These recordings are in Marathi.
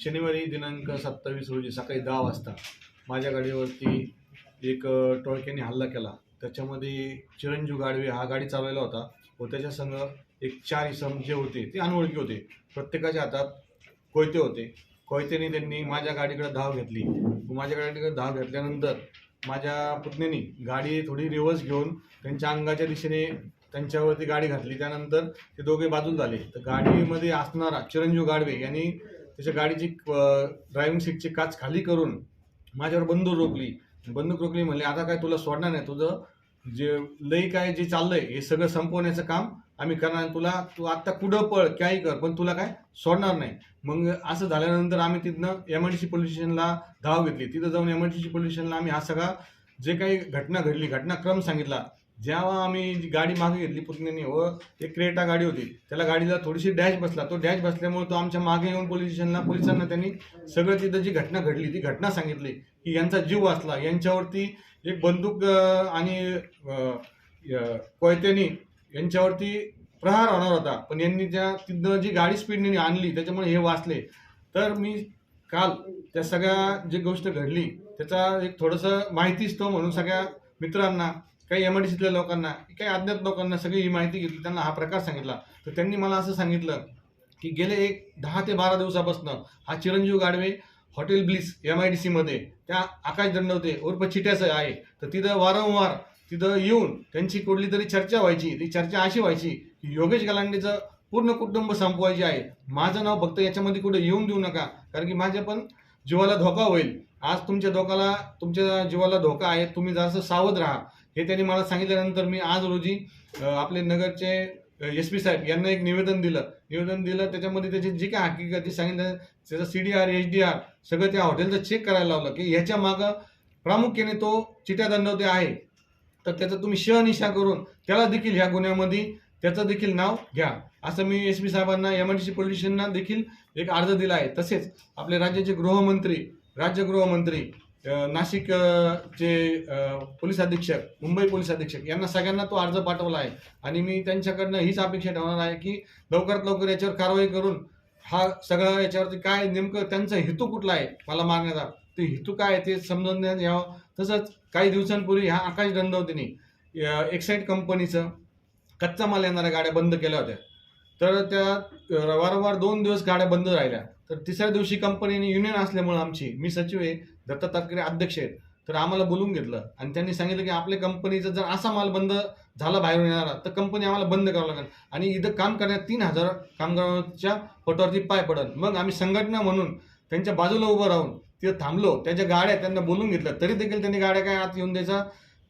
शनिवारी दिनांक सत्तावीस रोजी सकाळी दहा वाजता माझ्या गाडीवरती एक टोळक्याने हल्ला केला. त्याच्यामध्ये चिरंजीव गाडवे हा गाडी चालवला होता व त्याच्या संग एक चार इसम जे होते ते अनोळखी होते. प्रत्येकाच्या हातात कोयते होते. कोयत्याने त्यांनी माझ्या गाडीकडे धाव घेतली. माझ्या गाडीकडे धाव घेतल्यानंतर माझ्या पुतणीने गाडी थोडी रिव्हर्स घेऊन त्यांच्या अंगाच्या दिशेने त्यांच्यावरती गाडी घातली. त्यानंतर ते दोघे बाजूला झाले. तर गाडीमध्ये असणारा चिरंजीव गाडवे यांनी त्याच्या गाडीची ड्रायव्हिंग सीटची काच खाली करून माझ्यावर बंदूक रोखली. बंदूक रोखली म्हणले आता काय तुला सोडणार नाही तुझं? जे लई काय जे चाललंय हे सगळं संपवण्याचं काम आम्ही करणार तुला तू आत्ता कुठं पळ काही कर पण तुला काय सोडणार नाही. मग असं झाल्यानंतर आम्ही तिथनं M I D C police स्टेशनला धाव घेतली. तिथं जाऊन M I D C police स्टेशनला आम्ही हा सगळा जे काही घटना घडली घटनाक्रम सांगितला जेव्हा आम्ही जी गाडी मागे घेतली पुतण्याने व हो, एक क्रेटा गाडी होती. त्याला गाडीला थोडीशी डॅश बसला. तो डॅश बसल्यामुळे तो आमच्या मागे येऊन पोलीस स्टेशनला पोलिसांना त्यांनी सगळं तिथं जी घटना घडली ती घटना सांगितली. की यांचा जीव वाचला. यांच्यावरती एक बंदूक आणि कोयत्यानी यांच्यावरती प्रहार होणार होता. पण यांनी त्या तिथं जी गाडी स्पीडने आणली त्याच्यामुळे हे वाचले. तर मी काल त्या सगळ्या जी गोष्ट घडली त्याचा एक थोडंसं माहितीच तो म्हणून सगळ्या मित्रांना काही एम आय डी सीतल्या लोकांना काही अज्ञात लोकांना सगळी ही माहिती घेतली त्यांना हा प्रकार सांगितला. तर त्यांनी मला असं सांगितलं की गेले एक दहा ते बारा दिवसापासून हा चिरंजीव Gadve hotel Bliss M I D सीमध्ये त्या आकाश दंडवते उर्फ चिट्याचं आहे. तर तिथं वारंवार तिथं येऊन त्यांची कुठली तरी चर्चा व्हायची ती चर्चा अशी व्हायची की योगेश गलांडेचं पूर्ण कुटुंब संपवायचे आहे. माझं नाव फक्त याच्यामध्ये कुठे येऊन देऊ नका कारण की माझ्या पण जीवाला धोका होईल. आज तुमच्या धोकाला तुमच्या जीवाला धोका आहे तुम्ही जरासं सावध राहा. हे त्यांनी मला सांगितल्यानंतर मी आज रोजी आपले नगरचे एस पी साहेब यांना एक निवेदन दिलं. निवेदन दिलं त्याच्यामध्ये त्याची जी काय हकीकती सांगितलं त्याचं C D R H D R सगळं त्या हॉटेलचं चेक करायला लावलं की ह्याच्या मागं प्रामुख्याने तो चिट्या दंडवते आहे. तर त्याचं तुम्ही शहनिशा करून त्याला देखील ह्या गुन्ह्यामध्ये त्याचं देखील नाव घ्या. असं मी एस पी साहेबांना एम आय डी सी पोलिटिशियनना देखील एक अर्ज दिला आहे. तसेच आपले राज्याचे गृहमंत्री राज्य गृहमंत्री नाशिकचे पोलीस अधीक्षक मुंबई पोलीस अधीक्षक यांना सगळ्यांना तो अर्ज पाठवला आहे. आणि मी त्यांच्याकडनं हीच अपेक्षा ठेवणार आहे की लवकरात लवकर याच्यावर कारवाई करून हा सगळं याच्यावरती काय नेमकं त्यांचा हेतू कुठला आहे मला मागण्याचा? ते हेतू काय आहे ते समजून देण्यात यावं. तसंच काही दिवसांपूर्वी ह्या आकाश दंडवतीने एक्साईड कंपनीचं कच्चा माल येणाऱ्या गाड्या बंद केल्या होत्या. तर त्या वारंवार दोन दिवस गाड्या बंद राहिल्या. तर तिसऱ्या दिवशी कंपनीने युनियन असल्यामुळे आमची मी सचिव आहे दत्त तात्करे अध्यक्ष आहेत. तर आम्हाला बोलून घेतलं आणि त्यांनी सांगितलं की आपल्या कंपनीचा जर असा माल बंद झाला बाहेरून येणारा तर कंपनी आम्हाला बंद करावं लागेल. आणि इथं काम करण्यात तीन हजार कामगारांच्या पटावरती पाय पडल मग आम्ही संघटना म्हणून त्यांच्या बाजूला उभं राहून तिथं थांबलो. त्याच्या गाड्या त्यांना बोलून घेतलं तरी देखील त्यांनी गाड्या काय आत येऊन द्यायचा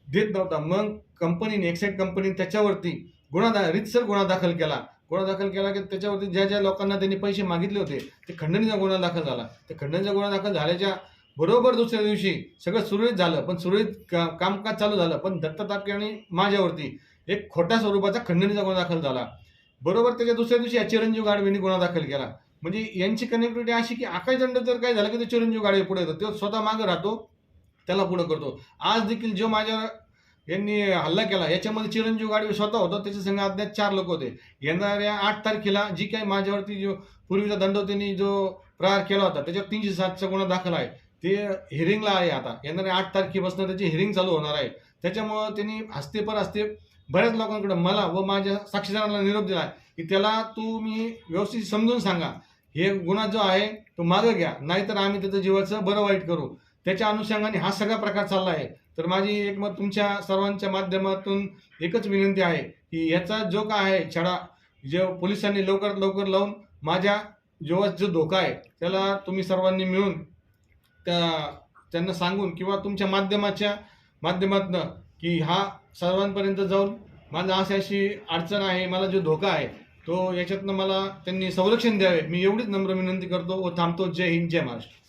देत नव्हता. मग कंपनीने एक्साईड कंपनीने त्याच्यावरती गुन्हा दा रितसर गुन्हा दाखल केला. गुन्हा दाखल केला की त्याच्यावरती ज्या ज्या लोकांना त्यांनी पैसे मागितले होते ते खंडणीचा गुन्हा दाखल झाला. त्या खंडणीचा गुन्हा दाखल झाल्याच्या बरोबर दुसऱ्या दिवशी सगळं सुरळीत झालं पण सुरळीत का कामकाज चालू झालं पण दत्त तापके आणि माझ्यावरती एक खोट्या स्वरूपाचा खंडणीचा गुन्हा दाखल झाला. बरोबर त्याच्या दुसऱ्या दिवशी या चिरंजीव गाडवेंनी गुन्हा दाखल केला. म्हणजे यांची कनेक्टिव्हिटी अशी की आकाशदंड जर काय झालं की ते चिरंजीव गाडवे पुढे येतो तो स्वतः मागं राहतो त्याला पुढं करतो. आज देखील जो माझ्या यांनी हल्ला केला. याच्यामध्ये चिरंजीव गाडवे स्वतः होता त्याच्या संग अज्ञात चार लोक होते. येणाऱ्या आठ तारखेला जी काही माझ्यावरती जो पूर्वीचा दंडवतेने जो प्रहार केला होता त्याच्यावर तीनशे सातचा गुन्हा दाखल आहे. ते हिरिंगला आहे आता. येणाऱ्या आठ तारखेपासून त्याची हिरिंग चालू होणार आहे. त्याच्यामुळं त्यांनी हस्ते पर हस्ते बऱ्याच लोकांकडे मला व माझ्या साक्षीदारांना निरोप दिला की त्याला तुम्ही व्यवस्थित समजून सांगा. हे गुन्हा जो आहे तो मागं घ्या. नाहीतर आम्ही त्याचं जीवाचं बरं वाईट करू. त्याच्या अनुषंगाने हा सगळा प्रकार चालला आहे. तर माझी एक मत तुमच्या सर्वांच्या माध्यमातून एकच विनंती आहे की याचा जो काय आहे छडा जे पोलिसांनी लवकरात लवकर लावून माझ्या जीवाचा जो धोका आहे त्याला तुम्ही सर्वांनी मिळून त्या त्यांना सांगून किंवा तुमच्या माध्यमाच्या माध्यमातनं की हा सर्वांपर्यंत जाऊन माझा अशी अशी अडचण आहे मला जो धोका आहे तो याच्यातनं मला त्यांनी संरक्षण द्यावे. मी एवढीच नम्र विनंती करतो व थांबतो. जय हिंद जय महाराष्ट्र.